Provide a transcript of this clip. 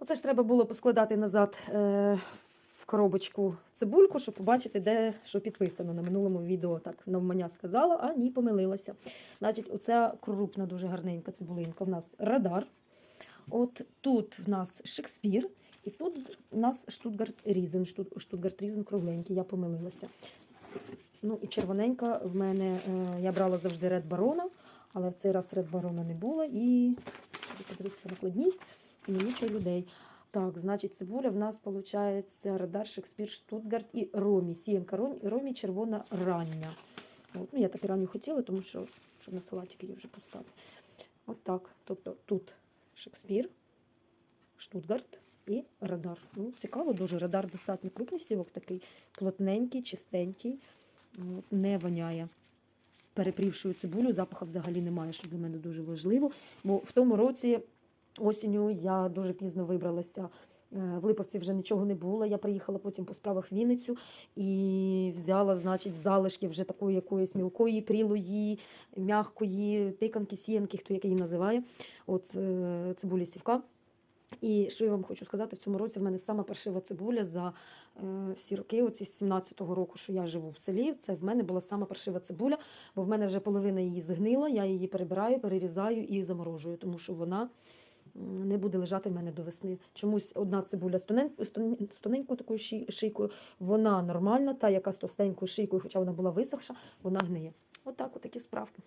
Оце ж треба було поскладати назад е, в коробочку цибульку, щоб побачити, де що підписано. На минулому відео так навмання сказала, а ні, помилилася. Значить, оця крупна, дуже гарненька цибулинка. В нас радар. От тут в нас Шекспір, і тут в нас Штутгарт Різен. Штут- Штутгарт Різен кругленький, я помилилася. Ну і червоненька в мене, е, я брала завжди Ред Барона, але в цей раз Ред Барона не було. І накладній нічого людей. Так, значить, цибуля в нас виходить Радар, Шекспір, Штутгарт і Ромі. Сіянка Рон- Ромі червона рання. От, ну, я так і ранню хотіла, тому що щоб на салатик її вже поставити. От так. Тобто тут Шекспір, Штутгарт і Радар. Ну, цікаво, дуже радар достатньо крупний сівок, такий плотненький, чистенький, не воняє. Перепрівшую цибулю, запаху взагалі немає, що для мене дуже важливо. Бо в тому році осінню я дуже пізно вибралася. е, В Липовці вже нічого не було. Я приїхала потім по справах в Вінницю і взяла, значить, залишки вже такої якоїсь мілкої, прілої, м'якої, тиканки, сіянки, хто як її називає. От е, цибулі сівка. І що я вам хочу сказати, в цьому році в мене сама паршива цибуля за е, всі роки, оці з 17-го року, що я живу в селі. Це в мене була сама паршива цибуля, бо в мене вже половина її згнила, я її перебираю, перерізаю і заморожую, тому що вона не буде лежати в мене до весни. Чомусь одна цибуля з тонен- з тоненькою такою шийкою, вона нормальна, та яка з товстенькою шийкою, хоча вона була висохша, вона гниє. Отак, от отакі справки.